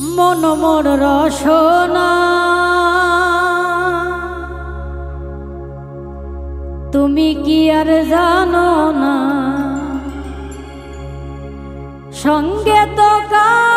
মন মোর রসনা। তুমি কি আর জানো না? সঙ্গে তো কাউ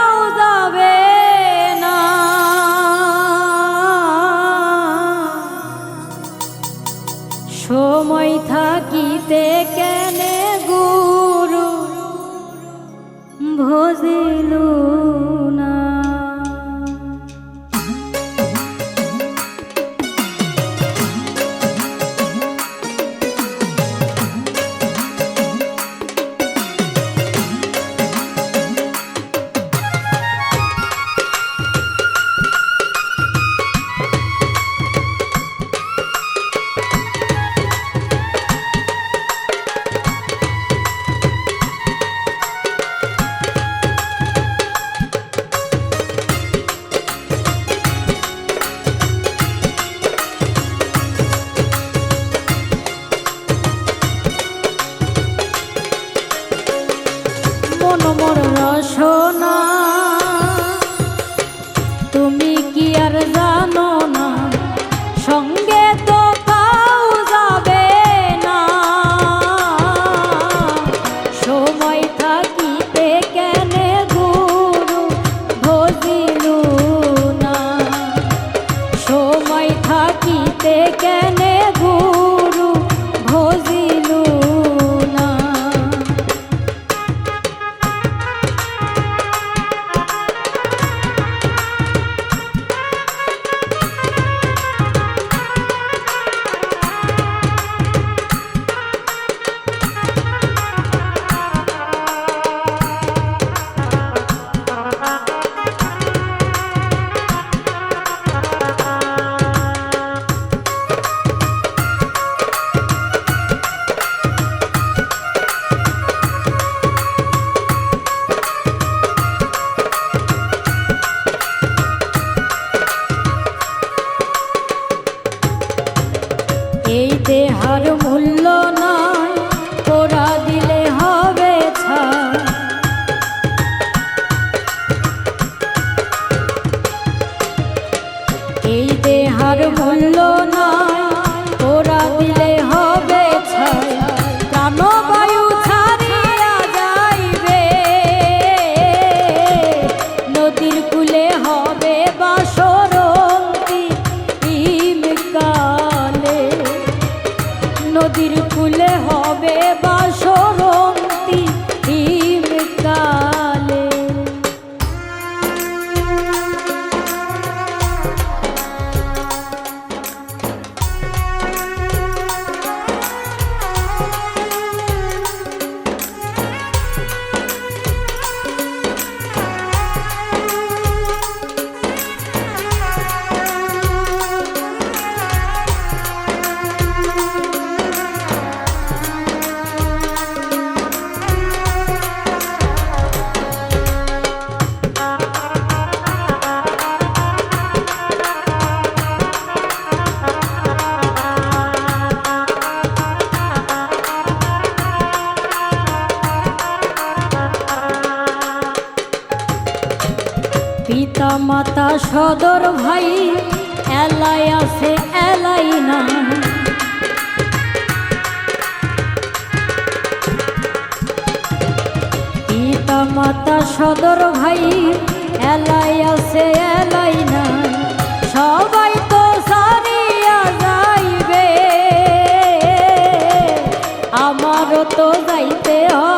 পিতা মাতা সদর ভাই, এলাই আছে, এলাই না পিতা মাতা সদর ভাই, এলাই আছে, এলাই না সবাই তো সারিয়া যাইবে, আমারও তো যাইতে হবে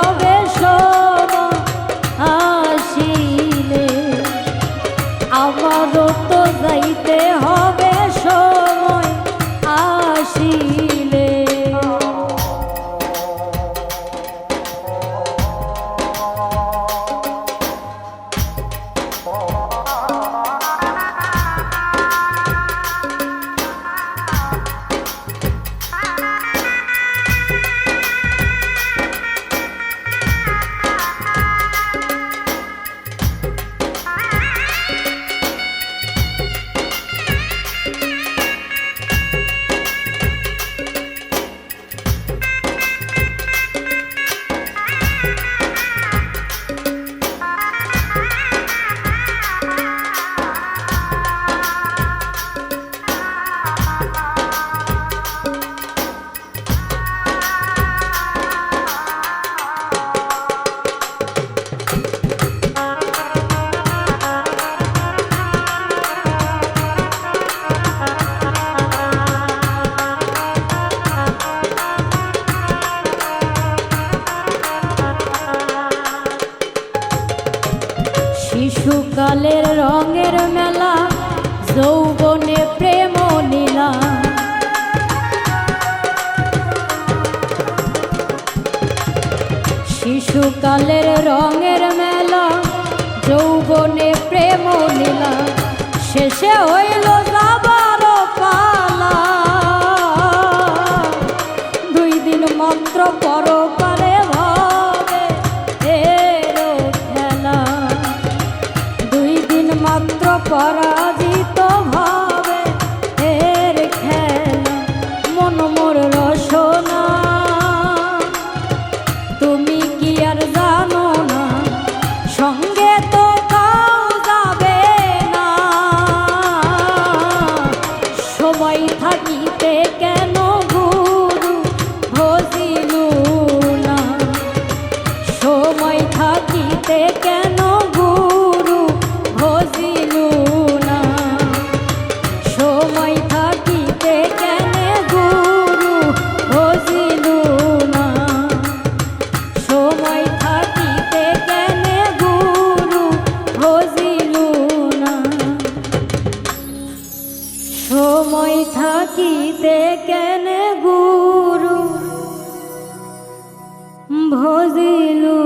শিশুকালের রঙের মেলা যৌবনে প্রেম নীলা শিশুকালের রঙের মেলা যৌবনে প্রেম নীলা শেষে ওই সময় থাকিতে কেন গুরু? ভজিলু